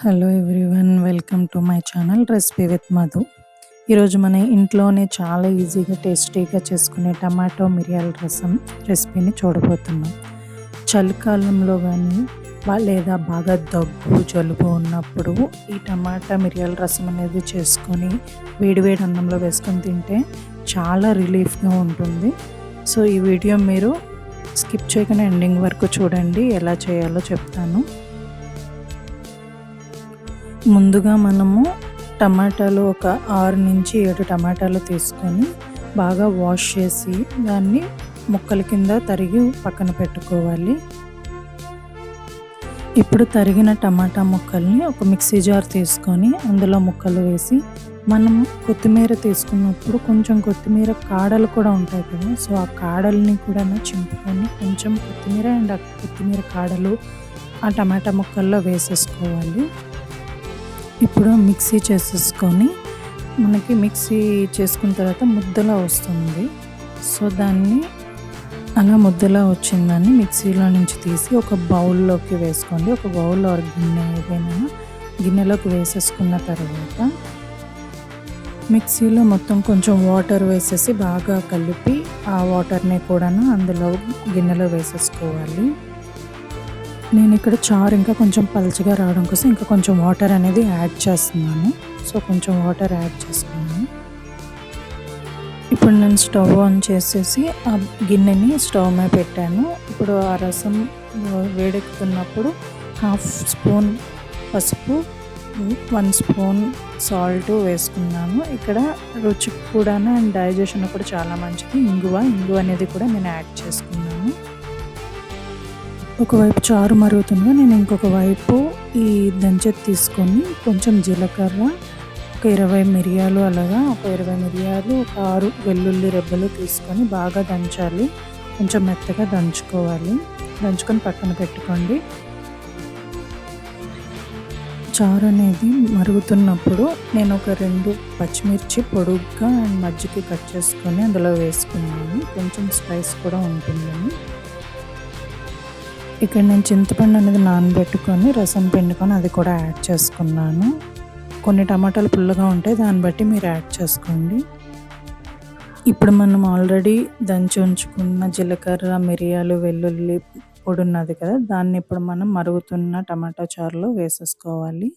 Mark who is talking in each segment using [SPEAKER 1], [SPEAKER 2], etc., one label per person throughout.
[SPEAKER 1] Hello everyone welcome to my channel recipe with Madhu ఈరోజు మన ఇంట్లోనే చాలా ఈజీగా టేస్టీగా చేసుకునే టమాటో మిరియాల రసం రెసిపీని చూడబోతున్నాం. చలికాలంలో కానీ లేదా బాగా దగ్గు జలుబు ఉన్నప్పుడు ఈ టమాటా మిరియాల రసం అనేది చేసుకొని వేడివేడి అన్నంలో వేసుకొని తింటే చాలా రిలీఫ్గా ఉంటుంది. సో ఈ వీడియో మీరు స్కిప్ చేయకుండా ఎండింగ్ వరకు చూడండి ఎలా చేయాలో చెప్తాను. ముందుగా మనము టమాటాలు ఒక ఆరు నుంచి ఏడు టమాటాలు తీసుకొని బాగా వాష్ చేసి దాన్ని ముక్కల కింద తరిగి పక్కన పెట్టుకోవాలి. ఇప్పుడు తరిగిన టమాటా ముక్కల్ని ఒక మిక్సీ జార్ తీసుకొని అందులో ముక్కలు వేసి మనం కొత్తిమీర తీసుకున్నప్పుడు కొంచెం కొత్తిమీర కాడలు కూడా ఉంటాయి కదా సో ఆ కాడల్ని కూడా చింపుకొని కొంచెం కొత్తిమీర అండ్ ఆ కొత్తిమీర కాడలు ఆ టమాటా ముక్కల్లో వేసేసుకోవాలి. ఇప్పుడు మిక్సీ చేసేసుకొని మనకి మిక్సీ చేసుకున్న తర్వాత ముద్దలా వస్తుంది. సో దాన్ని అలా ముద్దలా వచ్చిందాన్ని మిక్సీలో నుంచి తీసి ఒక బౌల్లోకి వేసుకోండి. ఒక బౌల్లో గిన్నె ఏదైనా గిన్నెలోకి వేసేసుకున్న తర్వాత మిక్సీలో మొత్తం కొంచెం వాటర్ వేసేసి బాగా కలిపి ఆ వాటర్ని కూడా అందులో గిన్నెలో వేసేసుకోవాలి. నేను ఇక్కడ చారు ఇంకా కొంచెం పలుచగా రావడం కోసం ఇంకా కొంచెం వాటర్ అనేది యాడ్ చేస్తున్నాను. సో కొంచెం వాటర్ యాడ్ చేసుకున్నాను. ఇప్పుడు నేను స్టవ్ ఆన్ చేసేసి ఆ గిన్నెని స్టవ్ మీద పెట్టాను. ఇప్పుడు ఆ రసం వేడెక్కుతున్నప్పుడు హాఫ్ స్పూన్ పసుపు వన్ స్పూన్ సాల్ట్ వేసుకున్నాను. ఇక్కడ రుచికి కూడా అండ్ డైజెషన్ కూడా చాలా మంచిది. ఇంగువ ఇంగువ అనేది కూడా నేను యాడ్ చేసుకున్నాను. ఒకవైపు చారు మరుగుతుండగా నేను ఇంకొక వైపు ఈ దంచెత్ తీసుకొని కొంచెం జీలకర్ర ఒక ఇరవై మిరియాలు అలాగా ఒక ఇరవై మిరియాలు ఒక ఆరు వెల్లుల్లి రెబ్బలు తీసుకొని బాగా దంచాలి. కొంచెం మెత్తగా దంచుకోవాలి. దంచుకొని పక్కన పెట్టుకోండి. చారు అనేది మరుగుతున్నప్పుడు నేను ఒక రెండు పచ్చిమిర్చి పొడుగ్గా అండ్ మజ్జికి కట్ చేసుకొని అందులో వేసుకున్నాను. కొంచెం స్పైస్ కూడా ఉంటుందని. ఇక్కడ నేను చింతపండు అనేది నానబెట్టుకొని రసం పిండుకొని అది కూడా యాడ్ చేసుకున్నాను. కొన్ని టమాటాలు పుల్లగా ఉంటాయి దాన్ని బట్టి మీరు యాడ్ చేసుకోండి. ఇప్పుడు మనం ఆల్రెడీ దంచి ఉంచుకున్న జీలకర్ర మిరియాలు వెల్లుల్లి పొడి ఉన్నది కదా దాన్ని ఇప్పుడు మనం మరుగుతున్న టమాటా చారులో వేసేసుకోవాలి.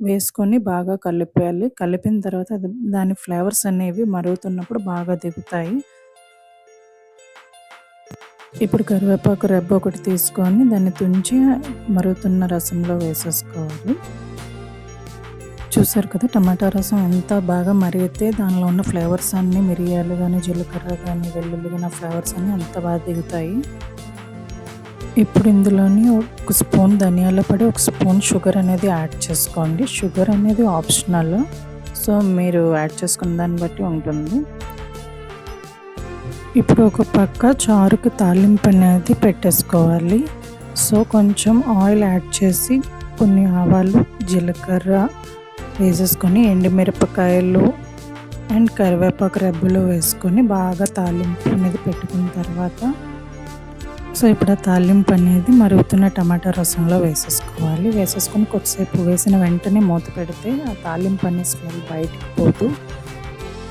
[SPEAKER 1] వేసుకొని బాగా కలిపేయాలి. కలిపిన తర్వాత అది దాని ఫ్లేవర్స్ అనేవి మరుగుతున్నప్పుడు బాగా దిగుతాయి. ఇప్పుడు కరివేపాకు రెబ్బ ఒకటి తీసుకొని దాన్ని తుంచి మరుగుతున్న రసంలో వేసేసుకోవాలి. చూసారు కదా టమాటా రసం ఎంత బాగా మరిగితే దానిలో ఉన్న ఫ్లేవర్స్ అన్నీ మిరియాలు కానీ జీలకర్ర కానీ వెల్లుల్లి కానీ ఫ్లేవర్స్ అన్నీ అంత బాగా దిగుతాయి. ఇప్పుడు ఇందులోని ఒక స్పూన్ ధనియాల పడి ఒక స్పూన్ షుగర్ అనేది యాడ్ చేసుకోండి. షుగర్ అనేది ఆప్షనల్ సో మీరు యాడ్ చేసుకున్న దాన్ని బట్టి ఉంటుంది. ఇప్పుడు ఒక పక్క చారుకి తాలింపు అనేది పెట్టేసుకోవాలి. సో కొంచెం ఆయిల్ యాడ్ చేసి కొన్ని ఆవాలు జీలకర్ర వేసేసుకొని ఎండుమిరపకాయలు అండ్ కరివేపాకు రెబ్బలు వేసుకొని బాగా తాలింపు అనేది పెట్టుకున్న తర్వాత సో ఇప్పుడు ఆ తాలింపు అనేది మరుగుతున్న టమాటా రసంలో వేసేసుకోవాలి. వేసేసుకొని కొద్దిసేపు వేసిన వెంటనే మూత పెడితే ఆ తాలింపు అనే స్మెల్ బయటకు పోతూ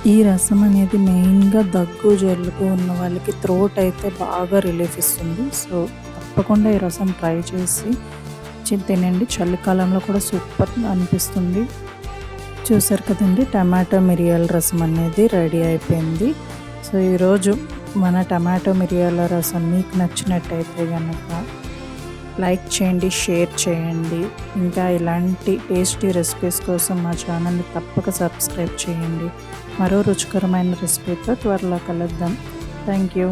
[SPEAKER 1] ఈ రసం అనేది మెయిన్గా దగ్గు జలుబు ఉన్న వాళ్ళకి త్రోట్ అయితే బాగా రిలీఫ్ ఇస్తుంది. సో తప్పకుండా ఈ రసం ట్రై చేసి తినండి. చలికాలంలో కూడా సూపర్ అనిపిస్తుంది. చూసారు కదండి టమాటో మిరియాల రసం అనేది రెడీ అయిపోయింది. సో ఈరోజు మన టమాటో మిరియాల రసం మీకు నచ్చినట్టయితే కనుక లైక్ చేయండి షేర్ చేయండి. ఇంకా ఇలాంటి టేస్టీ రెసిపీస్ కోసం మా ఛానల్ని తప్పక సబ్స్క్రైబ్ చేయండి. మరో రుచికరమైన రెసిపీతో త్వరలో కలుద్దాం. Thank you